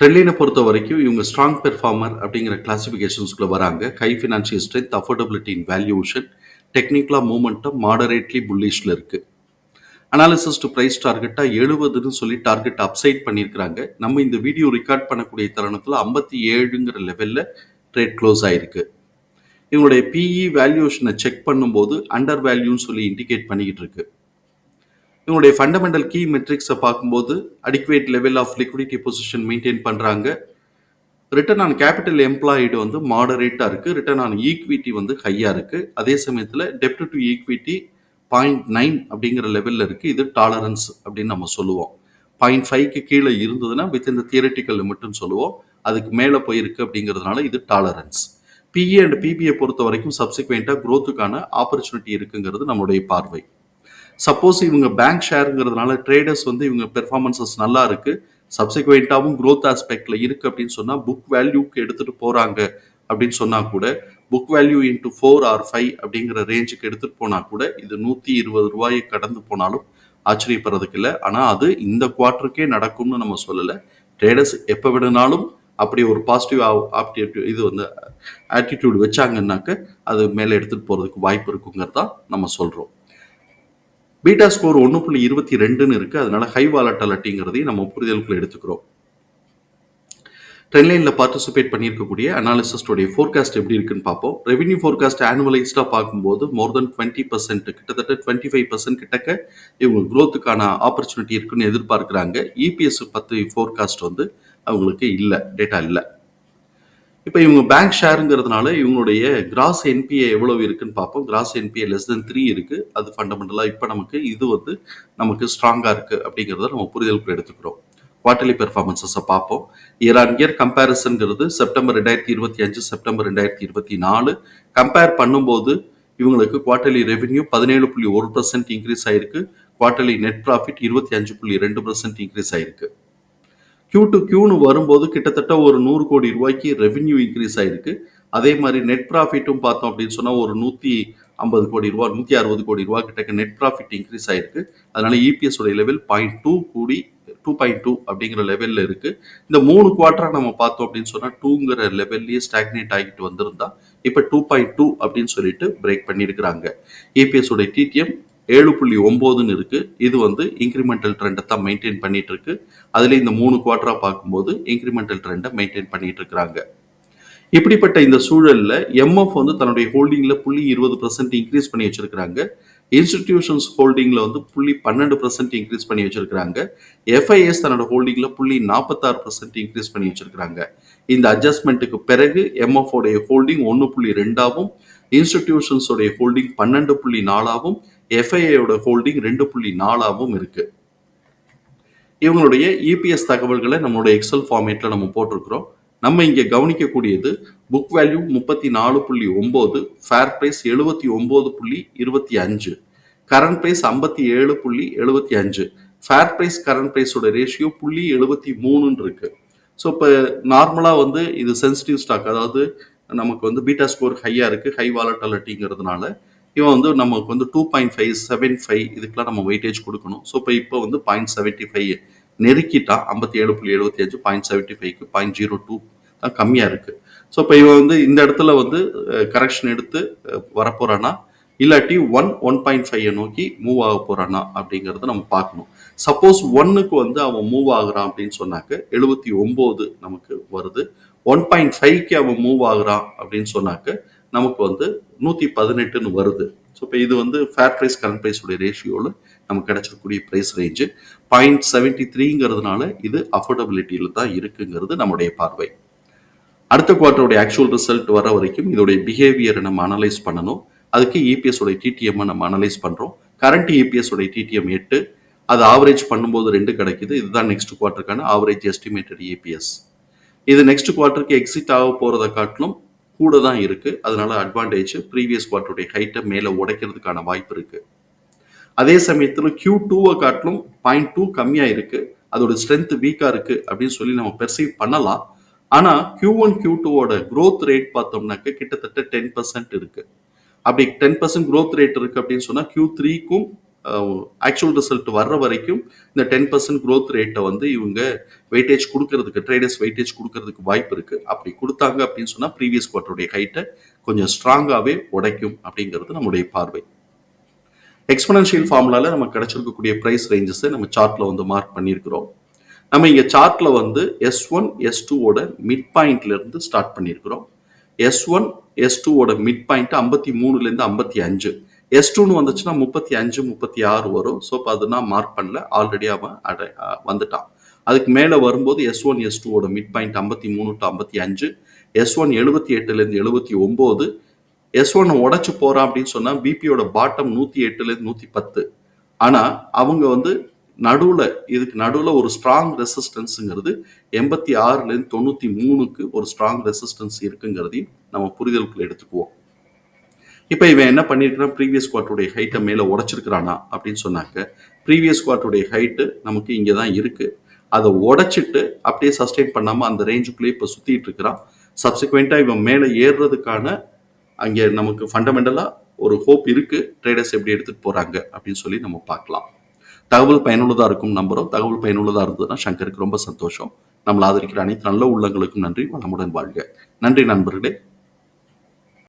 ட்ரெண்ட்லைனை பொறுத்த வரைக்கும் இவங்க ஸ்ட்ராங் பெர்ஃபார்மர் அப்படிங்கிற கிளாசிஃபிகேஷன்ஸ்குள்ளே வராங்க. High financial strength affordability in valuation டெக்னிக்கலாக மூமெண்ட்டும் மாடரேட்லி புல்லிஷில் இருக்குது அனாலிசிஸ் டு ப்ரைஸ் டார்கெட்டாக எழுபதுன்னு சொல்லி டார்கெட் அப்சைட் பண்ணியிருக்கிறாங்க. நம்ம இந்த வீடியோ ரெக்கார்ட் பண்ணக்கூடிய தருணத்தில் ஐம்பத்தி ஏழுங்கிற லெவலில் ட்ரேட் க்ளோஸ் ஆகிருக்கு இவங்களுடைய பிஇ வேல்யூஷனை செக் பண்ணும்போது அண்டர் வேல்யூன்னு சொல்லி இண்டிகேட் பண்ணிக்கிட்டு இருக்குது இவங்களுடைய ஃபண்டமெண்டல் கீ மெட்ரிக்ஸை பார்க்கும்போது adequate level of liquidity position maintain பண்ணுறாங்க ரிட்டர்ன் ஆன் கேபிட்டல் எம்ப்ளாய்டு வந்து மாடரேட்டாக இருக்குது ரிட்டர்ன் ஆன் ஈக்விட்டி வந்து ஹையாக இருக்குது அதே சமயத்தில் டெப்ட் டு ஈக்விட்டி பாயிண்ட் நைன் அப்படிங்கிற லெவலில் இருக்குது இது டாலரன்ஸ் அப்படின்னு நம்ம சொல்லுவோம். பாயிண்ட் ஃபைவ்க்கு கீழே இருந்ததுன்னா வித் இந்த தியரட்டிக்கல் லிமிட்னு சொல்லுவோம். அதுக்கு மேலே போயிருக்கு அப்படிங்கிறதுனால இது டாலரன்ஸ் பிஇ அண்ட் பிபிஐ பொறுத்த வரைக்கும் சப்சிக்வெண்ட்டாக க்ரோத்துக்கான ஆப்பர்ச்சுனிட்டி இருக்குங்கிறது நம்மளுடைய பார்வை. சப்போஸ் இவங்க பேங்க் ஷேருங்கிறதுனால ட்ரேடர்ஸ் வந்து இவங்க பெர்ஃபார்மன்சஸ் நல்லா இருக்கு. சப்சிக்வெண்ட்டாகவும் க்ரோத் ஆஸ்பெக்ட்ல இருக்கு அப்படின்னு சொன்னா புக் வேல்யூக்கு எடுத்துட்டு போறாங்க அப்படின்னு சொன்னா கூட book value into four or five அப்படிங்கிற ரேஞ்சுக்கு எடுத்துகிட்டு போனால் கூட இது நூற்றி இருபது ரூபாயை கடந்து போனாலும் ஆச்சரியப்படுறதுக்கு இல்லை. ஆனால் அது இந்த குவார்ட்டருக்கே நடக்கும்னு நம்ம சொல்லலை. ட்ரேடர்ஸ் எப்போ விடனாலும் அப்படி ஒரு பாசிட்டிவ் ஆப்டிடியூட் இது வந்து ஆட்டிடியூட் வச்சாங்கன்னாக்க அது மேலே எடுத்துகிட்டு போகிறதுக்கு வாய்ப்பு இருக்குங்கிறதான் நம்ம சொல்கிறோம் பீட்டா ஸ்கோர் ஒன்று புள்ளி இருபத்தி ரெண்டுன்னு இருக்கு. அதனால ஹை வாலட்டாலிட்டிங்கிறதையும் நம்ம புரிதலுக்குள்ள எடுத்துக்கிறோம். ட்ரெண்ட்லைனில் பார்ட்டிசிபேட் பண்ணியிருக்கக்கூடிய அனாலிசிஸ்டோடைய ஃபோர்காஸ்ட் எப்படி இருக்குன்னு பார்ப்போம். ரெவென்யூ ஃபோர்காஸ்ட் ஆனுவலைஸ்டாக பார்க்கும்போது மோர் தென் டுவெண்ட்டி பர்சன்ட் கிட்டத்தட்ட டுவெண்ட்டி ஃபைவ் பர்சன்ட் கிட்டக்க இவங்க க்ரோத்துக்கான ஆப்பர்ச்சுனிட்டி இருக்குன்னு எதிர்பார்க்குறாங்க. இபிஎஸ் பத்து ஃபோர்காஸ்ட் வந்து அவங்களுக்கு இல்லை டேட்டா இல்லை. இப்போ இவங்க பேங்க் ஷேருங்கிறதுனால இவங்களுடைய கிராஸ் என்பிஏ எவ்வளவு இருக்குன்னு பார்ப்போம். Gross NPA less then three இருக்கு. அது ஃபண்டமெண்டலாக இப்போ நமக்கு இது வந்து நமக்கு ஸ்ட்ராங்காக இருக்கு அப்படிங்கிறத நம்ம புரிதலுக்கு எடுத்துக்கிறோம். குவார்டர்லி பெர்ஃபார்மன்ஸஸை பார்ப்போம். இயர் ஆன் இயர் கம்பேரிசன்கிறது செப்டம்பர் ரெண்டாயிரத்தி இருபத்தி அஞ்சு செப்டம்பர் ரெண்டாயிரத்தி இருபத்தி நாலு. கம்பேர் பண்ணும்போது இவங்களுக்கு குவார்டர்லி ரெவென்யூ பதினேழு புள்ளி ஒரு பர்சன்ட் இன்க்ரீஸ் ஆயிருக்கு. குவார்டர்லி நெட் ப்ராஃபிட் இருபத்தி அஞ்சு புள்ளி ரெண்டு பர்சன்ட் இன்க்ரீஸ் ஆயிருக்கு. கியூ டு கியூன்னு வரும்போது கிட்டத்தட்ட ஒரு நூறு கோடி ரூபாய்க்கு ரெவென்யூ இன்க்ரீஸ் ஆயிருக்கு. அதே மாதிரி நெட் ப்ராஃபிட்டும் பார்த்தோம் அப்படின்னு சொன்னால் ஒரு நூற்றி ஐம்பது கோடி ரூபா நூற்றி அறுபது கோடி ரூபா கிட்டக்க நெட் ப்ராஃபிட் இன்க்ரீஸ் ஆயிருக்கு. அதனால இபிஎஸ் உடைய லெவல் பாயிண்ட் டூ கூடி டூ பாயிண்ட் டூ அப்படிங்கிற லெவலில் இருக்கு. இந்த மூணு குவார்டரா நம்ம பார்த்தோம் அப்படின்னு சொன்னால் டூங்கிற லெவல்லையே ஸ்டாக்னேட் ஆகிட்டு வந்திருந்தா இப்போ டூ பாயிண்ட் டூ அப்படின்னு சொல்லிட்டு பிரேக் பண்ணியிருக்கிறாங்க இபிஎஸ் உடைய டிடிஎம் ஏழு புள்ளி ஒம்போதுன்னு இருக்கு. இது வந்து இன்க்ரிமெண்டல் ட்ரெண்டை தான் மெயின்டைன் பண்ணிட்டு இருக்கு அதுல இந்த மூணு குவார்டரா பார்க்கும்போது இன்க்ரிமெண்டல் ட்ரெண்டை மெயின்டைன் பண்ணிட்டு இருக்கிறாங்க இப்படிப்பட்ட இந்த சூழல்ல எம்எஃப் வந்து தன்னுடைய ஹோல்டிங்ல புள்ளி இருபது பர்சன்ட் இன்க்ரீஸ் பண்ணி வச்சிருக்கிறாங்க. இன்ஸ்டிடியூஷன்ஸ் ஹோல்டிங்ல வந்து புள்ளி பன்னெண்டு பர்சன்ட் இன்க்ரீஸ் பண்ணி வச்சிருக்கிறாங்க. எஃப்ஐஎஸ் தன்னோட ஹோல்டிங்ல புள்ளி நாற்பத்தாறு பர்சன்ட் இன்க்ரீஸ் பண்ணி வச்சிருக்கிறாங்க. இந்த அட்ஜஸ்ட்மெண்ட்டுக்கு பிறகு எம்எஃப் உடைய ஹோல்டிங் ஒன்று புள்ளி ரெண்டாவும் இன்ஸ்டிடியூஷன்ஸோடைய ஹோல்டிங் பன்னெண்டு புள்ளி நாலாவும் எஃப்ஐஏயோட ஹோல்டிங் ரெண்டு புள்ளி நாலாவும் இருக்கு. இவங்களுடைய இபிஎஸ் தகவல்களை நம்மளுடைய எக்ஸல் ஃபார்மேட்ல நம்ம போட்டிருக்கிறோம். நம்ம இங்கே கவனிக்கக்கூடியது புக் வேல்யூ முப்பத்தி நாலு புள்ளி ஒம்பது ஃபேர் ப்ரைஸ் எழுபத்தி ஒம்பது புள்ளி இருபத்தி அஞ்சு கரண்ட் ப்ரைஸ் ஐம்பத்தி ஏழு புள்ளி எழுபத்தி அஞ்சு ஃபேர் ப்ரைஸ் கரண்ட் ப்ரைஸோட ரேஷியோ புள்ளி எழுபத்தி மூணுன்னு இருக்கு. ஸோ இப்போ நார்மலாக வந்து இது சென்சிட்டிவ் ஸ்டாக் அதாவது நமக்கு வந்து பீட்டா ஸ்கோர் ஹையாக இருக்குது ஹை வாலட்டாலிட்டிங்கிறதுனால இவன் வந்து நமக்கு வந்து two point five seven five இதுக்கெலாம் நம்ம வெயிட்டேஜ் கொடுக்கணும். ஸோ இப்போ இப்போ வந்து பாயிண்ட் செவன்ட்டி ஃபைவ் நெருக்கிட்டா ஐம்பத்தி ஏழு புள்ளி எழுபத்தி அஞ்சு பாயிண்ட் செவன்ட்டி ஃபைவ்க்கு பாயிண்ட் ஜீரோ டூ தான் கம்மியாக இருக்குது ஸோ இப்போ இவன் வந்து இந்த இடத்துல வந்து கரெக்ஷன் எடுத்து வரப்போகிறானா இல்லாட்டி ஒன் ஒன் பாயிண்ட் ஃபைவை நோக்கி மூவ் ஆக போகிறானா அப்படிங்கிறத நம்ம பார்க்கணும். சப்போஸ் ஒன்னுக்கு வந்து அவன் மூவ் ஆகுறான் அப்படின்னு சொன்னாக்க எழுபத்தி ஒம்பது நமக்கு வருது. ஒன் பாயிண்ட் ஃபைவ்க்கு அவன் மூவ் ஆகுறான் அப்படின்னு சொன்னாக்க நமக்கு வந்து நூற்றி பதினெட்டுன்னு வருது. ஸோ இப்போ இது வந்து ஃபேர் ப்ரைஸ் கரண்ட் ப்ரைஸோடைய ரேஷியோவில் நமக்கு கிடைச்சிருக்கூடிய ப்ரைஸ் ரேஞ்சு பாயிண்ட் செவன்ட்டி த்ரீங்கிறதுனால இது அஃபோர்டபிலிட்டியில் தான் இருக்குங்கிறது நம்முடைய பார்வை. அடுத்த குவார்ட்டருடைய ஆக்சுவல் ரிசல்ட் வர வரைக்கும் இதோடைய பிஹேவியரை நம்ம அனலைஸ் பண்ணணும். அதுக்கு இபிஎஸ் உடைய நம்ம அனலைஸ் பண்ணுறோம் கரண்ட் இபிஎஸ் உடைய டிடிஎம் எட்டு. அது ஆவரேஜ் பண்ணும்போது ரெண்டு கிடைக்குது. இதுதான் நெக்ஸ்ட் குவார்ட்டருக்கான ஆவரேஜ் எஸ்டிமேட்டட் ஏபிஎஸ் இது நெக்ஸ்ட் குவார்ட்டருக்கு எக்ஸிட் ஆக போகிறத காட்டிலும் கூட தான் இருக்குது அதனால அட்வான்டேஜ் ப்ரீவியஸ் குவார்ட்டருடைய ஹைட்டை மேலே உடைக்கிறதுக்கான வாய்ப்பு இருக்குது அதே சமயத்தில் கியூ டூவை காட்டிலும் பாயிண்ட் டூ கம்மியாக இருக்குது அதோட ஸ்ட்ரென்த் வீக்காக இருக்குது அப்படின்னு சொல்லி நம்ம பெர்சீவ் பண்ணலாம். ஆனால் கியூ ஒன் கியூ டூவோட க்ரோத் ரேட் பார்த்தோம்னாக்க கிட்டத்தட்ட டென் பர்சன்ட் இருக்குது அப்படி டென் பர்சன்ட் க்ரோத் ரேட் இருக்குது அப்படின்னு சொன்னால் கியூ த்ரீக்கும் ஆக்சுவல் ரிசல்ட் வர்ற வரைக்கும் இந்த டென் பர்சன்ட் க்ரோத் ரேட்டை வந்து இவங்க வெயிட்டேஜ் கொடுக்கறதுக்கு ட்ரேடர்ஸ் வெயிட்டேஜ் கொடுக்கறதுக்கு வாய்ப்பு இருக்குது அப்படி கொடுத்தாங்க அப்படின்னு சொன்னால் ப்ரீவியஸ் குவார்ட்டருடைய ஹைட்டை கொஞ்சம் ஸ்ட்ராங்காகவே உடைக்கும் அப்படிங்கிறது நம்முடைய பார்வை. எக்ஸ்பனன்ஷியல் ஃபார்முலால நமக்கு கிடைச்சிருக்கக்கூடிய ப்ரைஸ் ரேஞ்சஸை நம்ம சார்ட்ல வந்து மார்க் பண்ணியிருக்கிறோம். நம்ம இங்கே சார்ட்ல வந்து எஸ் ஒன் எஸ் டூவோட மிட் பாயிண்ட்ல இருந்து ஸ்டார்ட் பண்ணியிருக்கிறோம். எஸ் ஒன் எஸ் டூவோட மிட் பாயிண்ட் ஐம்பத்தி மூணுலேருந்து ஐம்பத்தி அஞ்சு. எஸ் டூன்னு வந்துச்சுன்னா முப்பத்தி அஞ்சு முப்பத்தி ஆறு வரும். ஸோ இப்போ அது நான் மார்க் பண்ணல. ஆல்ரெடி அவன் அடை வந்துட்டான். அதுக்கு மேலே வரும்போது எஸ் ஒன் எஸ் டூவோட மிட் பாயிண்ட் ஐம்பத்தி மூணு டு ஐம்பத்தி அஞ்சு எஸ் ஒன் எழுபத்தி எட்டுலேருந்து எழுபத்தி ஒம்பது எஸ் ஒன் உடச்சு போகிறான் அப்படின்னு சொன்னால் பிபியோட பாட்டம் நூற்றி எட்டுலேருந்து நூற்றி பத்து. ஆனால் அவங்க வந்து நடுவில் இதுக்கு நடுவில் ஒரு ஸ்ட்ராங் ரெசிஸ்டன்ஸுங்கிறது எண்பத்தி ஆறுலேருந்து தொண்ணூற்றி மூணுக்கு ஒரு ஸ்ட்ராங் ரெசிஸ்டன்ஸ் இருக்குங்கிறதையும் நம்ம புரிதலுக்குள்ள எடுத்துக்குவோம். இப்போ இவன் என்ன பண்ணியிருக்கிறான் ப்ரீவியஸ் குவார்ட்டருடைய ஹைட்டை மேலே உடச்சிருக்கிறானா? அப்படின்னு சொன்னாக்க ப்ரீவியஸ் குவார்ட்டருடைய ஹைட்டு நமக்கு இங்கே தான் இருக்குது அதை உடைச்சிட்டு அப்படியே சஸ்டெயின் பண்ணாமல் அந்த ரேஞ்சுக்குள்ளேயே இப்போ சுற்றிட்டு இருக்கிறான். சப்சிக்வெண்ட்டாக இவன் மேலே ஏறுறதுக்கான அங்கே நமக்கு ஃபண்டமெண்டலாக ஒரு ஹோப் இருக்குது ட்ரேடர்ஸ் எப்படி எடுத்துகிட்டு போகிறாங்க அப்படின்னு சொல்லி நம்ம பார்க்கலாம். தகவல் பயனுள்ளதாக இருக்கும் நம்புகிறோம் தகவல் பயனுள்ளதாக இருந்ததுன்னா சங்கருக்கு ரொம்ப சந்தோஷம். நம்மளை ஆதரிக்கிற அனைத்து நல்ல உள்ளங்களுக்கும் நன்றி. வளமுடன் வாழ்க. நன்றி நண்பர்களே.